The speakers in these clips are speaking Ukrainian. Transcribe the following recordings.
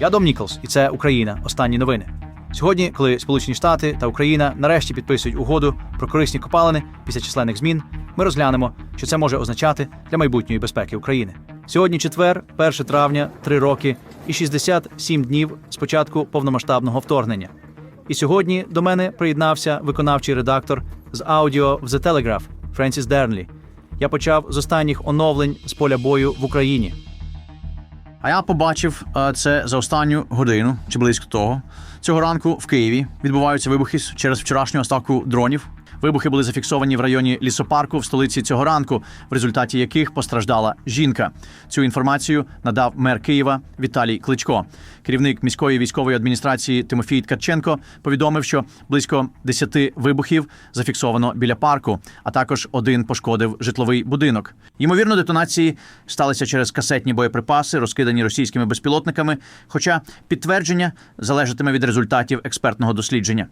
Я Дом Ніколс, і це Україна. Останні новини. Сьогодні, коли Сполучені Штати та Україна нарешті підписують угоду про корисні копалини після численних змін, ми розглянемо, що це може означати для майбутньої безпеки України. Сьогодні четвер, 1 травня, 3 роки і 67 днів з початку повномасштабного вторгнення. І сьогодні до мене приєднався виконавчий редактор з аудіо в The Telegraph Френсіс Дернлі. Я почав з останніх оновлень з поля бою в Україні. А я побачив е, це за останню годину чи близько того. Цього ранку в Києві відбуваються вибухи через вчорашню атаку дронів. Вибухи були зафіксовані в районі лісопарку в столиці цього ранку, в результаті яких постраждала жінка. Цю інформацію надав мер Києва Віталій Кличко. Керівник міської військової адміністрації Тимофій Ткаченко повідомив, що близько 10 вибухів зафіксовано біля парку, а також один пошкодив житловий будинок. Ймовірно, детонації сталися через касетні боєприпаси, розкидані російськими безпілотниками. Хоча підтвердження залежатиме від результатів експертного дослідження.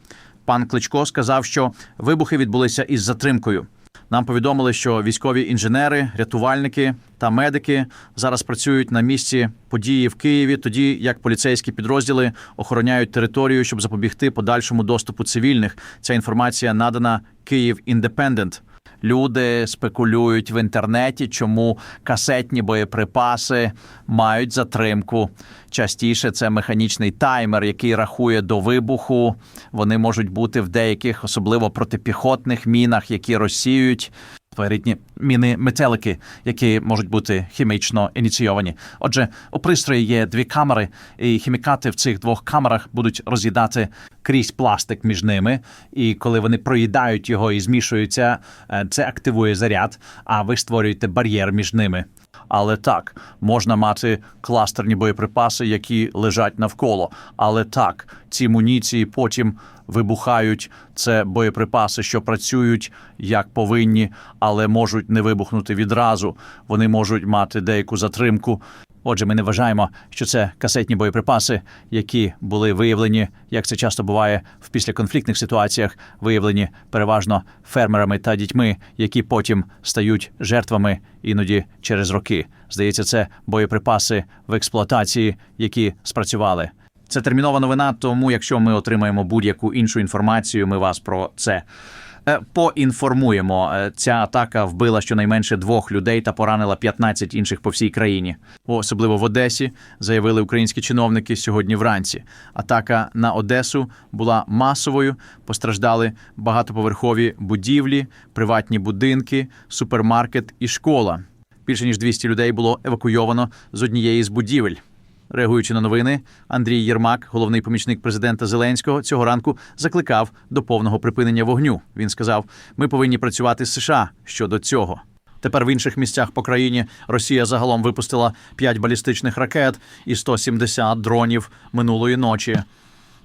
Пан Кличко сказав, що вибухи відбулися із затримкою. Нам повідомили, що військові інженери, рятувальники та медики зараз працюють на місці події в Києві, тоді як поліцейські підрозділи охороняють територію, щоб запобігти подальшому доступу цивільних. Ця інформація надана Київ Індепендент. Люди спекулюють в інтернеті, чому касетні боєприпаси мають затримку. Частіше це механічний таймер, який рахує до вибуху. Вони можуть бути в деяких, особливо протипіхотних мінах, які розсіюють. Рідні міни метелики, які можуть бути хімічно ініційовані. Отже, у пристрої є дві камери, і хімікати в цих двох камерах будуть роз'їдати крізь пластик між ними. І коли вони проїдають його і змішуються, е, це активує заряд, а ви створюєте бар'єр між ними. Але так, можна мати кластерні боєприпаси, які лежать навколо. Але так, ці муніції потім вибухають. Це боєприпаси, що працюють як повинні, але можуть не вибухнути відразу. Вони можуть мати деяку затримку. Отже, ми не вважаємо, що це касетні боєприпаси, які були виявлені, як це часто буває в післяконфліктних ситуаціях, виявлені переважно фермерами та дітьми, які потім стають жертвами іноді через роки. Здається, це боєприпаси в експлуатації, які спрацювали. Це термінова новина, тому якщо ми отримаємо будь-яку іншу інформацію, ми вас про це е, поінформуємо. Е, Ця атака вбила щонайменше двох людей та поранила 15 інших по всій країні. Особливо в Одесі заявили українські чиновники сьогодні вранці. Атака на Одесу була масовою. Постраждали багатоповерхові будівлі, приватні будинки, супермаркет і школа. Більше ніж 200 людей було евакуйовано з однієї з будівель. Реагуючи на новини, Андрій Єрмак, головний помічник президента Зеленського, цього ранку закликав до повного припинення вогню. Він сказав: ми повинні працювати з США щодо цього. Тепер в інших місцях по країні Росія загалом випустила 5 балістичних ракет і 170 дронів минулої ночі.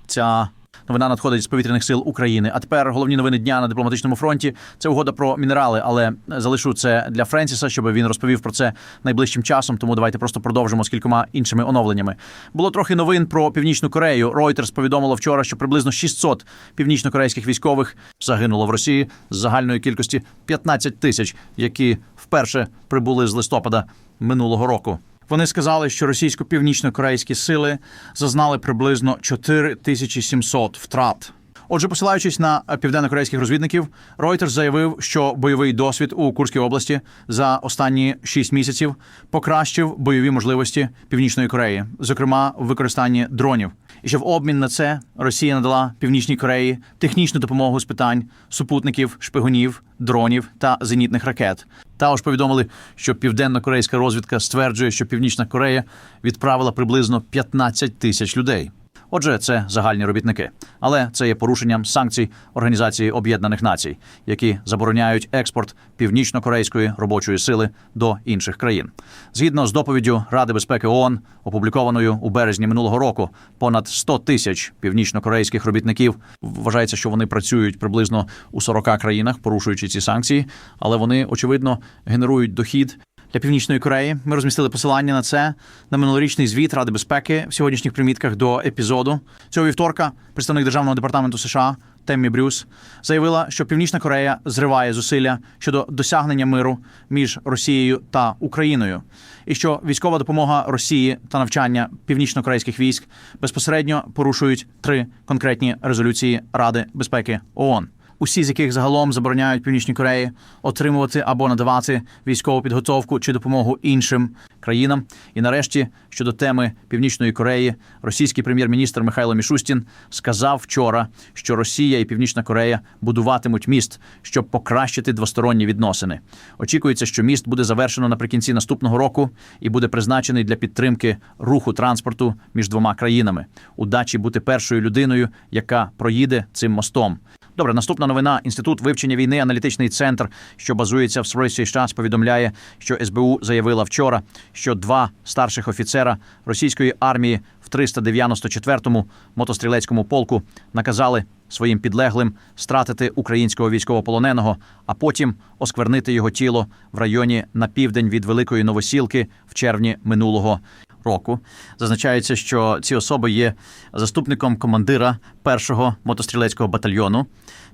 Ця новина надходить з повітряних сил України. А тепер головні новини дня на дипломатичному фронті. Це угода про мінерали, але залишу це для Френсіса, щоб він розповів про це найближчим часом. Тому давайте просто продовжимо з кількома іншими оновленнями. Було трохи новин про північну Корею. Reuters повідомило вчора, що приблизно 600 північнокорейських військових загинуло в Росії з загальної кількості 15 тисяч, які вперше прибули з листопада минулого року. Вони сказали, що російсько-північно-корейські сили зазнали приблизно 4700 втрат. Отже, посилаючись на південно-корейських розвідників, Reuters заявив, що бойовий досвід у Курській області за останні 6 місяців покращив бойові можливості Північної Кореї, зокрема в використанні дронів. І що в обмін на це Росія надала Північній Кореї технічну допомогу з питань супутників, шпигунів, дронів та зенітних ракет. Також повідомили, що південно-корейська розвідка стверджує, що Північна Корея відправила приблизно 15 тисяч людей. Отже, це загальні робітники, але це є порушенням санкцій Організації Об'єднаних Націй, які забороняють експорт північно-корейської робочої сили до інших країн. Згідно з доповіддю Ради безпеки ООН, опублікованою у березні минулого року, понад 100 тисяч північно-корейських робітників вважається, що вони працюють приблизно у 40 країнах, порушуючи ці санкції, але вони очевидно генерують дохід для північної Кореї. Ми розмістили посилання на це на минулорічний звіт Ради безпеки в сьогоднішніх примітках до епізоду цього вівторка. Представник державного департаменту США Теммі Брюс заявила, що Північна Корея зриває зусилля щодо досягнення миру між Росією та Україною, і що військова допомога Росії та навчання північно-корейських військ безпосередньо порушують три конкретні резолюції Ради безпеки ООН усі з яких загалом забороняють північній Кореї отримувати або надавати військову підготовку чи допомогу іншим країнам. І нарешті щодо теми Північної Кореї, російський прем'єр-міністр Михайло Мішустін сказав вчора, що Росія і Північна Корея будуватимуть міст, щоб покращити двосторонні відносини. Очікується, що міст буде завершено наприкінці наступного року і буде призначений для підтримки руху транспорту між двома країнами. Удачі бути першою людиною, яка проїде цим мостом. Добре, наступна новина. Інститут вивчення війни, аналітичний центр, що базується в Сройсі час, повідомляє, що СБУ заявила вчора, що два старших офіцера російської армії в 394-му мотострілецькому полку наказали своїм підлеглим стратити українського військовополоненого, а потім осквернити його тіло в районі на південь від Великої Новосілки в червні минулого року. Зазначається, що ці особи є заступником командира першого мотострілецького батальйону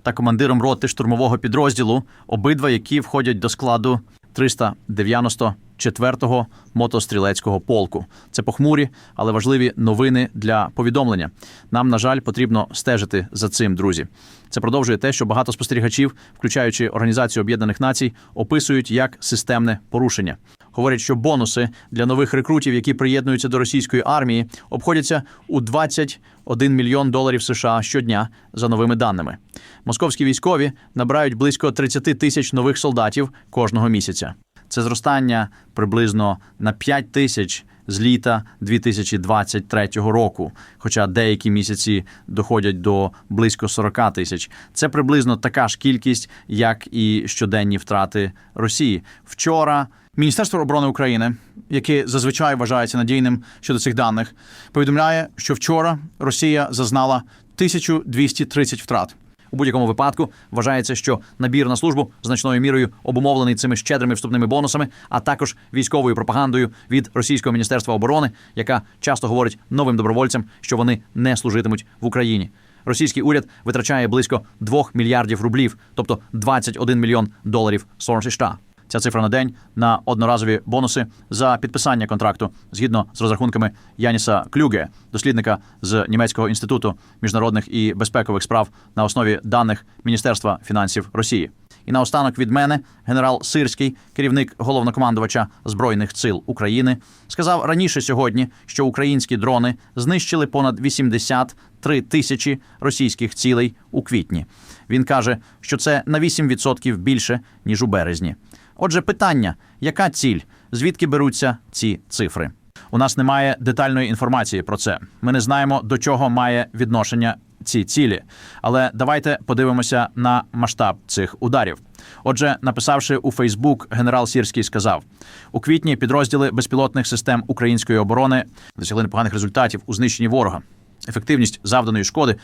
та командиром роти штурмового підрозділу, обидва які входять до складу 394-го мотострілецького полку. Це похмурі, але важливі новини для повідомлення. Нам, на жаль, потрібно стежити за цим, друзі. Це продовжує те, що багато спостерігачів, включаючи Організацію Об'єднаних Націй, описують як системне порушення. Говорять, що бонуси для нових рекрутів, які приєднуються до російської армії, обходяться у 21 мільйон доларів США щодня за новими даними. Московські військові набирають близько 30 тисяч нових солдатів кожного місяця. Це зростання приблизно на 5 тисяч з літа 2023 року. Хоча деякі місяці доходять до близько 40 тисяч. Це приблизно така ж кількість, як і щоденні втрати Росії. Вчора Міністерство оборони України, яке зазвичай вважається надійним щодо цих даних, повідомляє, що вчора Росія зазнала 1230 втрат. У будь-якому випадку вважається, що набір на службу значною мірою обумовлений цими щедрими вступними бонусами, а також військовою пропагандою від російського міністерства оборони, яка часто говорить новим добровольцям, що вони не служитимуть в Україні. Російський уряд витрачає близько 2 мільярдів рублів, тобто 21 мільйон доларів США. Ця цифра на день на одноразові бонуси за підписання контракту згідно з розрахунками Яніса Клюге, дослідника з німецького інституту міжнародних і безпекових справ на основі даних Міністерства фінансів Росії. І наостанок від мене генерал Сирський, керівник головнокомандувача збройних сил України, сказав раніше сьогодні, що українські дрони знищили понад 83 тисячі російських цілей у квітні. Він каже, що це на 8% більше ніж у березні. Отже, питання: яка ціль? Звідки беруться ці цифри? У нас немає детальної інформації про це. Ми не знаємо, до чого має відношення ці цілі. Але давайте подивимося на масштаб цих ударів. Отже, написавши у Фейсбук, генерал Сірський сказав: у квітні підрозділи безпілотних систем української оборони досягли непоганих результатів у знищенні ворога. Ефективність завданої шкоди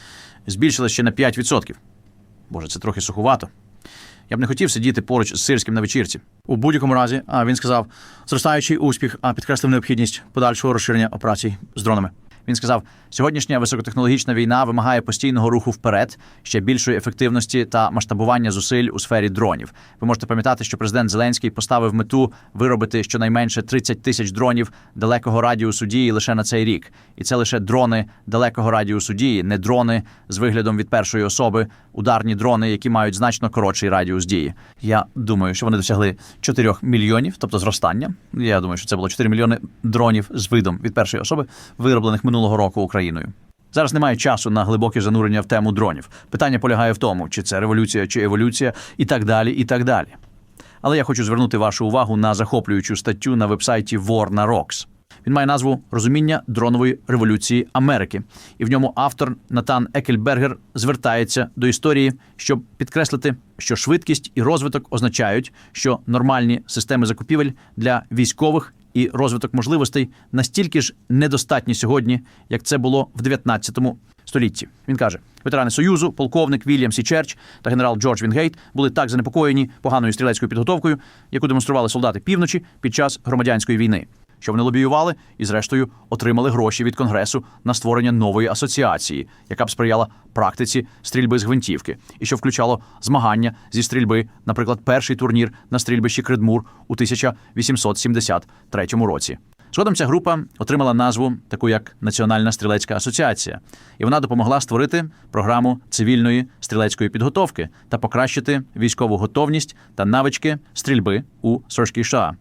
збільшилася ще на 5%. Боже, це трохи сухувато. Я б не хотів сидіти поруч з сирським на вечірці. У будь-якому разі, а він сказав, зростаючий успіх, а підкреслив необхідність подальшого розширення операцій з дронами. Він сказав: сьогоднішня високотехнологічна війна вимагає постійного руху вперед, ще більшої ефективності та масштабування зусиль у сфері дронів. Ви можете пам'ятати, що президент Зеленський поставив мету виробити щонайменше 30 тисяч дронів далекого радіусу дії лише на цей рік, і це лише дрони далекого радіусу дії, не дрони з виглядом від першої особи, ударні дрони, які мають значно коротший радіус дії. Я думаю, що вони досягли 4 мільйонів, тобто зростання. Я думаю, що це було 4 мільйони дронів з видом від першої особи, вироблених минулого року Україною. Зараз немає часу на глибоке занурення в тему дронів. Питання полягає в тому, чи це революція, чи еволюція, і так далі, і так далі. Але я хочу звернути вашу увагу на захоплюючу статтю на вебсайті War Rocks. Він має назву Розуміння дронової революції Америки, і в ньому автор Натан Екельбергер звертається до історії, щоб підкреслити, що швидкість і розвиток означають, що нормальні системи закупівель для військових і розвиток можливостей настільки ж недостатні сьогодні, як це було в 19 столітті. Він каже: ветерани союзу, полковник Вільям Сі Черч та генерал Джордж Вінгейт були так занепокоєні поганою стрілецькою підготовкою, яку демонстрували солдати півночі під час громадянської війни. Що вони лобіювали і, зрештою, отримали гроші від конгресу на створення нової асоціації, яка б сприяла практиці стрільби з гвинтівки, і що включало змагання зі стрільби, наприклад, перший турнір на стрільбищі Кредмур у 1873 році. Згодом ця група отримала назву таку як Національна стрілецька асоціація, і вона допомогла створити програму цивільної стрілецької підготовки та покращити військову готовність та навички стрільби у США.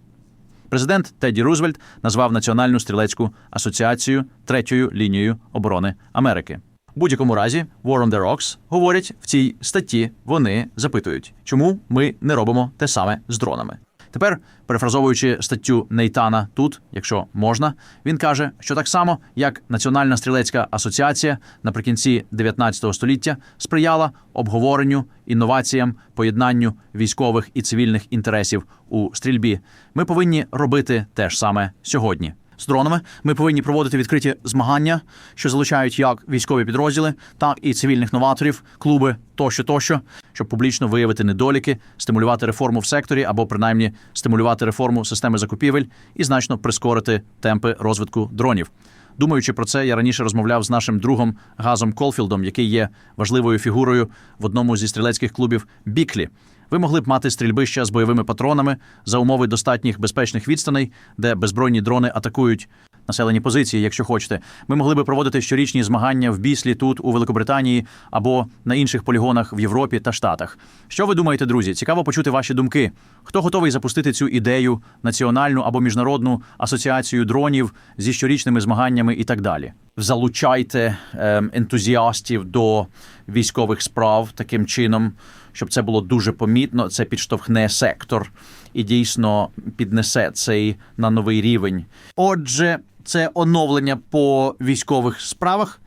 Президент Теді Рузвельт назвав Національну стрілецьку асоціацію третьою лінією оборони Америки. У будь-якому разі, War on the Rocks говорять в цій статті. Вони запитують, чому ми не робимо те саме з дронами. Тепер, перефразовуючи статтю Нейтана тут, якщо можна, він каже, що так само як Національна стрілецька асоціація наприкінці 19 століття сприяла обговоренню, інноваціям, поєднанню військових і цивільних інтересів у стрільбі, ми повинні робити те ж саме сьогодні. З дронами ми повинні проводити відкриті змагання, що залучають як військові підрозділи, так і цивільних новаторів, клуби тощо, тощо, щоб публічно виявити недоліки, стимулювати реформу в секторі або принаймні стимулювати реформу системи закупівель і значно прискорити темпи розвитку дронів. Думаючи про це, я раніше розмовляв з нашим другом Газом Колфілдом, який є важливою фігурою в одному зі стрілецьких клубів Біклі. Ви могли б мати стрільбища з бойовими патронами за умови достатніх безпечних відстаней, де беззбройні дрони атакують населені позиції, якщо хочете. Ми могли би проводити щорічні змагання в Біслі тут, у Великобританії або на інших полігонах в Європі та Штатах. Що ви думаєте, друзі? Цікаво почути ваші думки. Хто готовий запустити цю ідею, національну або міжнародну асоціацію дронів зі щорічними змаганнями і так далі? Залучайте ем, ентузіастів до військових справ таким чином, щоб це було дуже помітно. Це підштовхне сектор і дійсно піднесе цей на новий рівень. Отже, це оновлення по військових справах.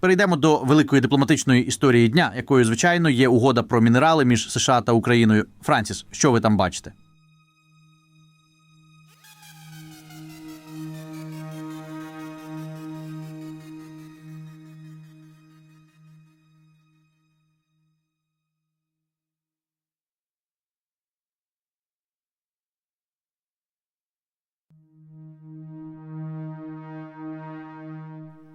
Перейдемо до великої дипломатичної історії дня, якою, звичайно, є угода про мінерали між США та Україною. Франсіс, що ви там бачите?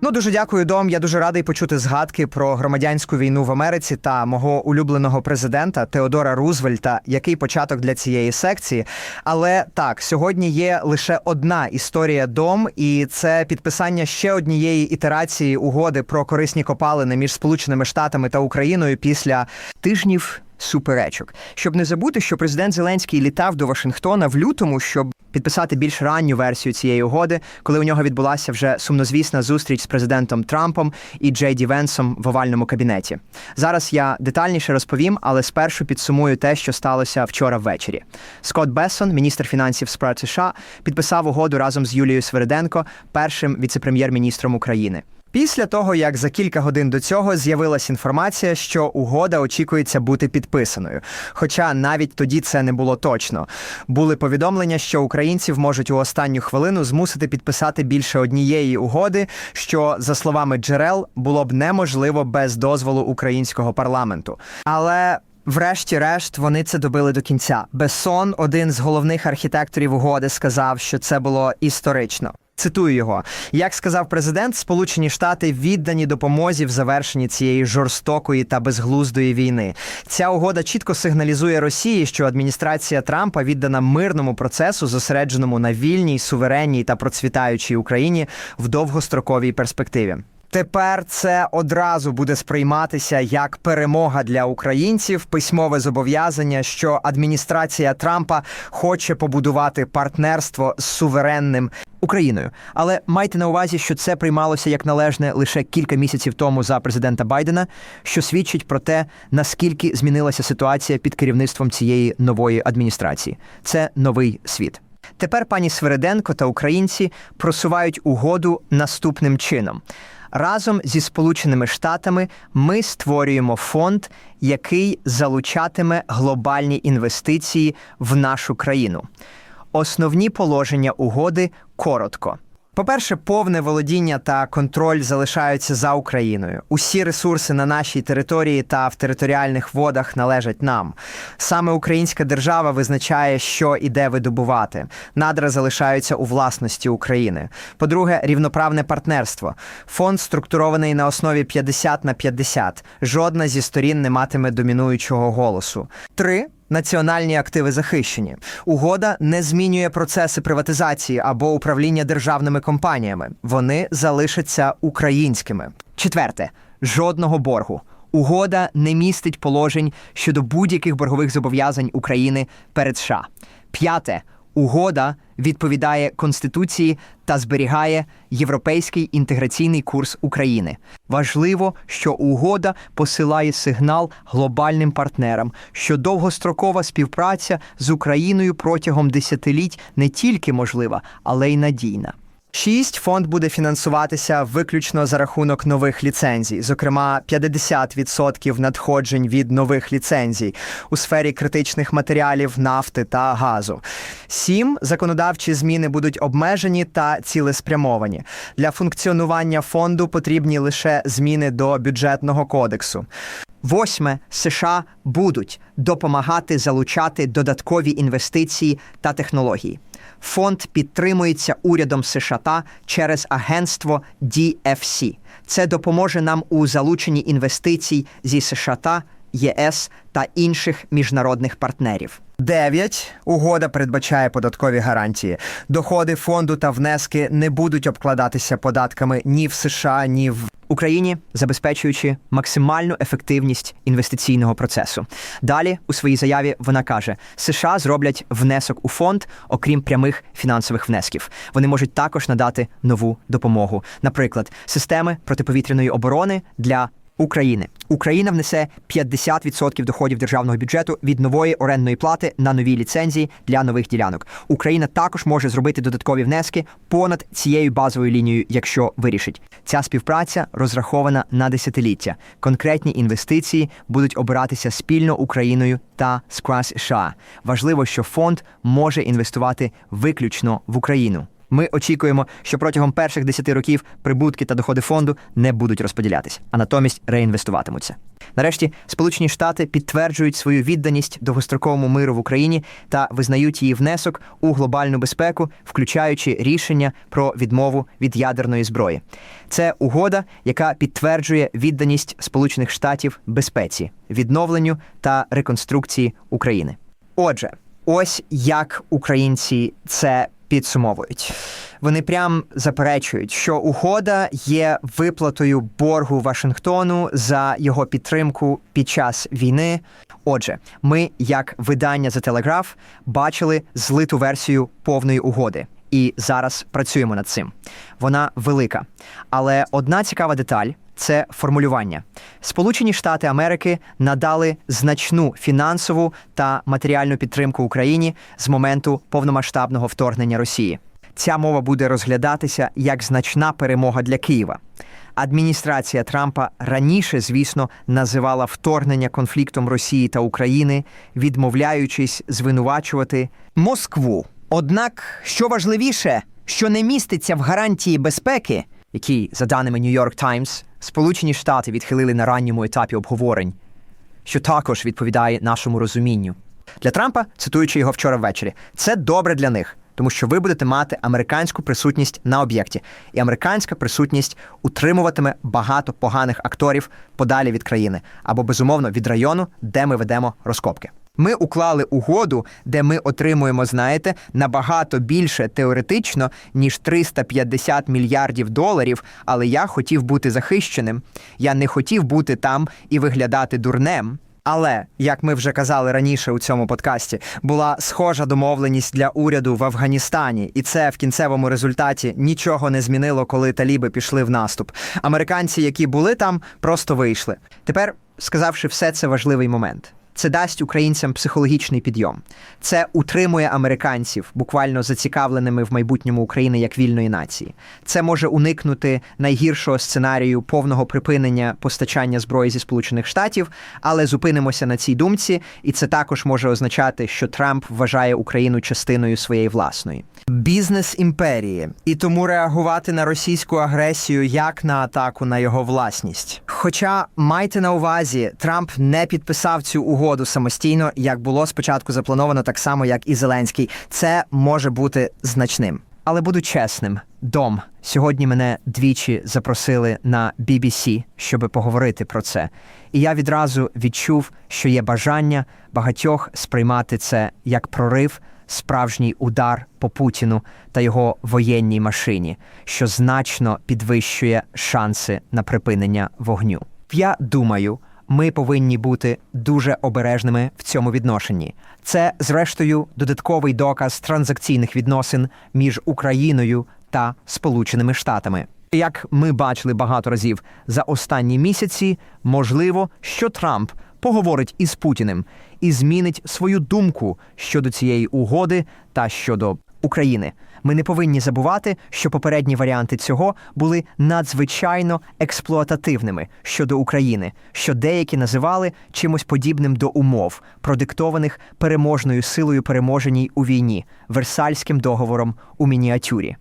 Ну, дуже дякую, Дом. Я дуже радий почути згадки про громадянську війну в Америці та мого улюбленого президента Теодора Рузвельта, який початок для цієї секції. Але так, сьогодні є лише одна історія дом, і це підписання ще однієї ітерації угоди про корисні копалини між Сполученими Штатами та Україною після тижнів. Суперечок, щоб не забути, що президент Зеленський літав до Вашингтона в лютому, щоб підписати більш ранню версію цієї угоди, коли у нього відбулася вже сумнозвісна зустріч з президентом Трампом і Джей Ді Венсом в овальному кабінеті. Зараз я детальніше розповім, але спершу підсумую те, що сталося вчора ввечері. Скотт Бессон, міністр фінансів справ США, підписав угоду разом з Юлією Свериденко, першим віцепрем'єр-міністром України. Після того, як за кілька годин до цього з'явилася інформація, що угода очікується бути підписаною. Хоча навіть тоді це не було точно. Були повідомлення, що українців можуть у останню хвилину змусити підписати більше однієї угоди, що, за словами джерел, було б неможливо без дозволу українського парламенту. Але. Врешті-решт вони це добили до кінця. Бессон, один з головних архітекторів угоди, сказав, що це було історично. Цитую його: як сказав президент, Сполучені Штати віддані допомозі в завершенні цієї жорстокої та безглуздої війни. Ця угода чітко сигналізує Росії, що адміністрація Трампа віддана мирному процесу, зосередженому на вільній, суверенній та процвітаючій Україні в довгостроковій перспективі. Тепер це одразу буде сприйматися як перемога для українців, письмове зобов'язання, що адміністрація Трампа хоче побудувати партнерство з суверенним Україною. Але майте на увазі, що це приймалося як належне лише кілька місяців тому за президента Байдена, що свідчить про те, наскільки змінилася ситуація під керівництвом цієї нової адміністрації. Це новий світ. Тепер пані Свериденко та українці просувають угоду наступним чином. Разом зі Сполученими Штатами ми створюємо фонд, який залучатиме глобальні інвестиції в нашу країну. Основні положення угоди коротко. По-перше, повне володіння та контроль залишаються за Україною. Усі ресурси на нашій території та в територіальних водах належать нам. Саме українська держава визначає, що і де видобувати. Надра залишаються у власності України. По-друге, рівноправне партнерство. Фонд структурований на основі 50 на 50. Жодна зі сторін не матиме домінуючого голосу. Три. Національні активи захищені. Угода не змінює процеси приватизації або управління державними компаніями. Вони залишаться українськими. Четверте жодного боргу. Угода не містить положень щодо будь-яких боргових зобов'язань України перед США. П'яте угода відповідає Конституції та зберігає європейський інтеграційний курс України. Важливо, що угода посилає сигнал глобальним партнерам, що довгострокова співпраця з Україною протягом десятиліть не тільки можлива, але й надійна. Шість фонд буде фінансуватися виключно за рахунок нових ліцензій, зокрема 50% надходжень від нових ліцензій у сфері критичних матеріалів, нафти та газу. Сім законодавчі зміни будуть обмежені та цілеспрямовані. Для функціонування фонду потрібні лише зміни до бюджетного кодексу. Восьме США будуть допомагати залучати додаткові інвестиції та технології. Фонд підтримується урядом США через агентство DFC. Це допоможе нам у залученні інвестицій зі США, ЄС та інших міжнародних партнерів. 9. Угода передбачає податкові гарантії. Доходи фонду та внески не будуть обкладатися податками ні в США, ні в Україні, забезпечуючи максимальну ефективність інвестиційного процесу. Далі у своїй заяві вона каже: США зроблять внесок у фонд, окрім прямих фінансових внесків. Вони можуть також надати нову допомогу, наприклад, системи протиповітряної оборони для. України Україна внесе 50% доходів державного бюджету від нової орендної плати на нові ліцензії для нових ділянок. Україна також може зробити додаткові внески понад цією базовою лінією, якщо вирішить. Ця співпраця розрахована на десятиліття. Конкретні інвестиції будуть обиратися спільно Україною та сквозь США. Важливо, що фонд може інвестувати виключно в Україну. Ми очікуємо, що протягом перших 10 років прибутки та доходи фонду не будуть розподілятися, а натомість реінвестуватимуться. Нарешті Сполучені Штати підтверджують свою відданість довгостроковому миру в Україні та визнають її внесок у глобальну безпеку, включаючи рішення про відмову від ядерної зброї. Це угода, яка підтверджує відданість Сполучених Штатів безпеці, відновленню та реконструкції України. Отже, ось як українці це підсумовують. Вони прям заперечують, що угода є виплатою боргу Вашингтону за його підтримку під час війни. Отже, ми, як видання за телеграф, бачили злиту версію повної угоди. І зараз працюємо над цим. Вона велика. Але одна цікава деталь це формулювання. Сполучені Штати Америки надали значну фінансову та матеріальну підтримку Україні з моменту повномасштабного вторгнення Росії. Ця мова буде розглядатися як значна перемога для Києва. Адміністрація Трампа раніше, звісно, називала вторгнення конфліктом Росії та України, відмовляючись звинувачувати Москву. Однак, що важливіше, що не міститься в гарантії безпеки, які, за даними New York Times, Сполучені Штати відхилили на ранньому етапі обговорень, що також відповідає нашому розумінню. Для Трампа, цитуючи його вчора ввечері, це добре для них, тому що ви будете мати американську присутність на об'єкті, і американська присутність утримуватиме багато поганих акторів подалі від країни або безумовно від району, де ми ведемо розкопки. Ми уклали угоду, де ми отримуємо, знаєте, набагато більше теоретично, ніж 350 мільярдів доларів. Але я хотів бути захищеним. Я не хотів бути там і виглядати дурнем. Але, як ми вже казали раніше у цьому подкасті, була схожа домовленість для уряду в Афганістані, і це в кінцевому результаті нічого не змінило, коли таліби пішли в наступ. Американці, які були там, просто вийшли. Тепер, сказавши все, це важливий момент. Це дасть українцям психологічний підйом. Це утримує американців буквально зацікавленими в майбутньому України як вільної нації. Це може уникнути найгіршого сценарію повного припинення постачання зброї зі Сполучених Штатів, але зупинимося на цій думці, і це також може означати, що Трамп вважає Україну частиною своєї власної. Бізнес імперії, і тому реагувати на російську агресію як на атаку на його власність. Хоча майте на увазі, Трамп не підписав цю угоду самостійно, як було спочатку заплановано, так само як і Зеленський. Це може бути значним. Але буду чесним, дом сьогодні мене двічі запросили на BBC, щоб поговорити про це. І я відразу відчув, що є бажання багатьох сприймати це як прорив, справжній удар по Путіну та його воєнній машині, що значно підвищує шанси на припинення вогню. Я думаю, ми повинні бути дуже обережними в цьому відношенні. Це, зрештою, додатковий доказ транзакційних відносин між Україною та Сполученими Штатами. Як ми бачили багато разів за останні місяці, можливо, що Трамп поговорить із Путіним і змінить свою думку щодо цієї угоди та щодо України. Ми не повинні забувати, що попередні варіанти цього були надзвичайно експлуатативними щодо України, що деякі називали чимось подібним до умов, продиктованих переможною силою переможеній у війні, Версальським договором у мініатюрі.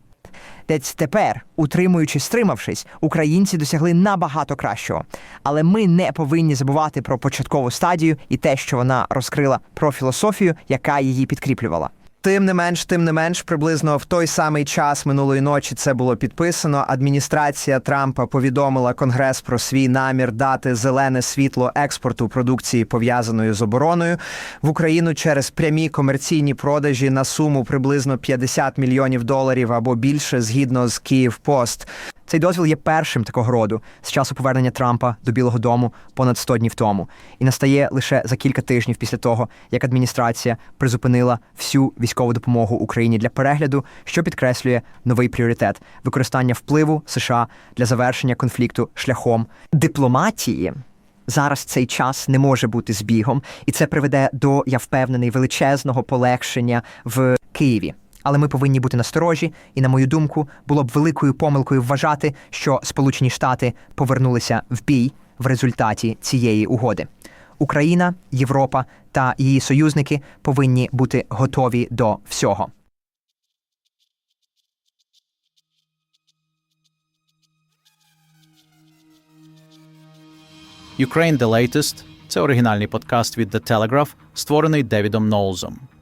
Дець тепер, утримуючи, стримавшись, українці досягли набагато кращого. Але ми не повинні забувати про початкову стадію і те, що вона розкрила про філософію, яка її підкріплювала. Тим не менш, тим не менш, приблизно в той самий час минулої ночі це було підписано. Адміністрація Трампа повідомила Конгрес про свій намір дати зелене світло експорту продукції, пов'язаної з обороною в Україну через прямі комерційні продажі на суму приблизно 50 мільйонів доларів або більше, згідно з Київ Пост. Цей дозвіл є першим такого роду з часу повернення Трампа до Білого Дому понад 100 днів тому, і настає лише за кілька тижнів після того, як адміністрація призупинила всю військову допомогу Україні для перегляду, що підкреслює новий пріоритет використання впливу США для завершення конфлікту шляхом дипломатії. Зараз цей час не може бути збігом, і це приведе до, я впевнений, величезного полегшення в Києві. Але ми повинні бути насторожі, і, на мою думку, було б великою помилкою вважати, що Сполучені Штати повернулися в бій в результаті цієї угоди. Україна, Європа та її союзники повинні бути готові до всього. Ukraine The Latest – це оригінальний подкаст від The Telegraph, створений Девідом Ноулзом.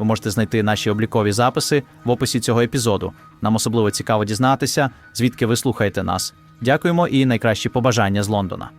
Ви можете знайти наші облікові записи в описі цього епізоду. Нам особливо цікаво дізнатися, звідки ви слухаєте нас. Дякуємо і найкращі побажання з Лондона.